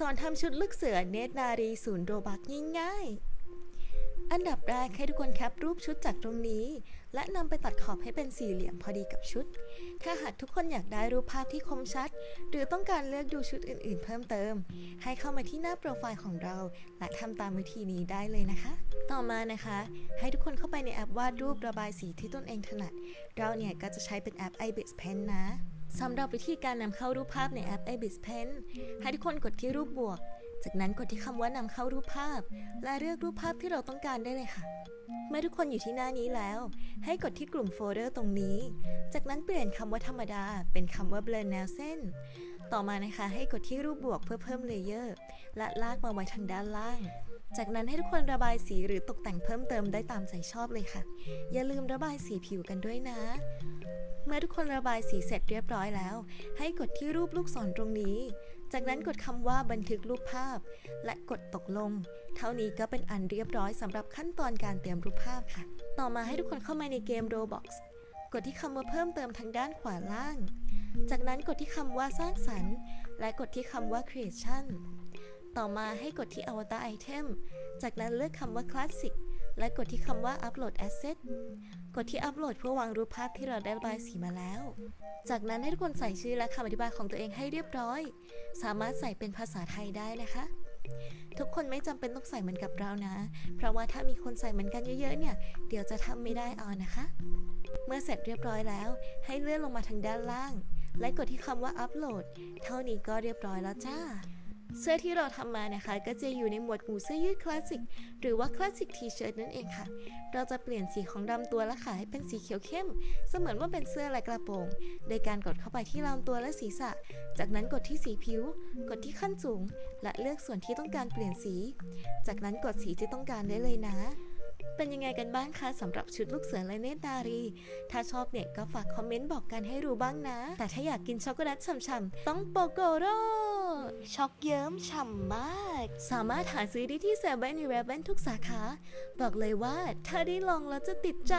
สอนทำชุดลูกเสือเนตรนารีศูนย์โรบักง่ายๆ อันดับแรกให้ทุกคนแคปรูปชุดจากตรงนี้ และนำไปตัดขอบให้เป็นสี่เหลี่ยมพอดีกับชุด ถ้าหากทุกคนอยากได้รูปภาพที่คมชัด หรือต้องการเลือกดูชุดอื่นๆ เพิ่มเติม ให้เข้ามาที่หน้าโปรไฟล์ของเรา และทำตามวิธีนี้ได้เลยนะคะ ต่อมานะคะ ให้ทุกคนเข้าไปในแอปวาดรูประบายสีที่ตนเองถนัด เราเนี่ยก็จะใช้เป็นแอป iBis Pen นะ สำหรับวิธีการนำเข้ารูปภาพในแอป iBis Pen ให้ทุกคนกดที่รูปบวก จากนั้นกดที่คำว่านำเข้ารูปภาพ และเลือกรูปภาพที่เราต้องการได้เลยค่ะ เมื่อทุกคนอยู่ที่หน้านี้แล้ว ให้กดที่กลุ่มโฟลเดอร์ตรงนี้ จากนั้นเปลี่ยนคำว่าธรรมดา เป็นคำว่า blur แนวเส้น ต่อมานะคะให้กดที่รูปบวกเพื่อเพิ่มเลเยอร์และลากมาไว้ทางด้านล่าง จากนั้นให้ทุกคนระบายสีหรือตกแต่งเพิ่มเติมได้ตามใจชอบเลยค่ะ อย่าลืมระบายสีผิวกันด้วยนะเมื่อทุกคนระบายสีเสร็จเรียบร้อยแล้ว ให้กดที่รูปลูกศรตรงนี้จากนั้นกดคำว่าบันทึกรูปภาพ และกดตกลง เท่านี้ก็เป็นอันเรียบร้อยสำหรับขั้นตอนการเตรียมรูปภาพค่ะ ต่อมาให้ทุกคนเข้ามาในเกม Roblox กดที่คำว่าเพิ่มเติมทางด้านขวาล่าง จากนั้นกดที่คำว่าสร้างสรรค์ และกดที่คำว่า creation ต่อมาให้กดที่ avatar item จากนั้นเลือกคำว่า classic และกดที่คำว่า upload asset กดที่อัปโหลดเพื่อวางรูปภาพที่เราได้ระบายสีมาแล้ว จากนั้นให้ทุกคนใส่ชื่อและคำอธิบายของตัวเองให้เรียบร้อย สามารถใส่เป็นภาษาไทยได้นะคะ ทุกคนไม่จำเป็นต้องใส่เหมือนกับเรานะ เพราะว่าถ้ามีคนใส่เหมือนกันเยอะๆเนี่ย เดี๋ยวจะทำไม่ได้เอานะคะ เมื่อเสร็จเรียบร้อยแล้ว ให้เลื่อนลงมาทางด้านล่าง และกดที่คำว่าอัปโหลดเท่านี้ก็เรียบร้อยแล้วจ้า เสื้อที่เราทำมานะคะ ก็จะอยู่ในหมวดหมู่เสื้อยืดคลาสสิกหรือว่าคลาสสิกทีเชิ้ตนั่นเองค่ะ เราจะเปลี่ยนสีของลำตัวและขาให้เป็นสีเขียวเข้ม เสมือนว่าเป็นเสื้อลายกระโปรง โดยการกดเข้าไปที่ลำตัวและศีรษะ จากนั้นกดที่สีผิว กดที่ขั้นสูง และเลือกส่วนที่ต้องการเปลี่ยนสี จากนั้นกดสีที่ต้องการได้เลยนะเป็นยังไงกันบ้างคะสำหรับชุดลูกเสือและเนตรนารี ถ้าชอบเนี่ยก็ฝากคอมเมนต์บอกกันให้รู้บ้างนะ แต่ถ้าอยากกินช็อกโกแลตฉ่ำๆต้องโปโกโร่ ช็อกเยิ้มฉ่ำมาก สามารถหาซื้อได้ที่เซเว่นอทุกสาขา บอกเลยว่าถ้าได้ลองแล้วจะติดใจ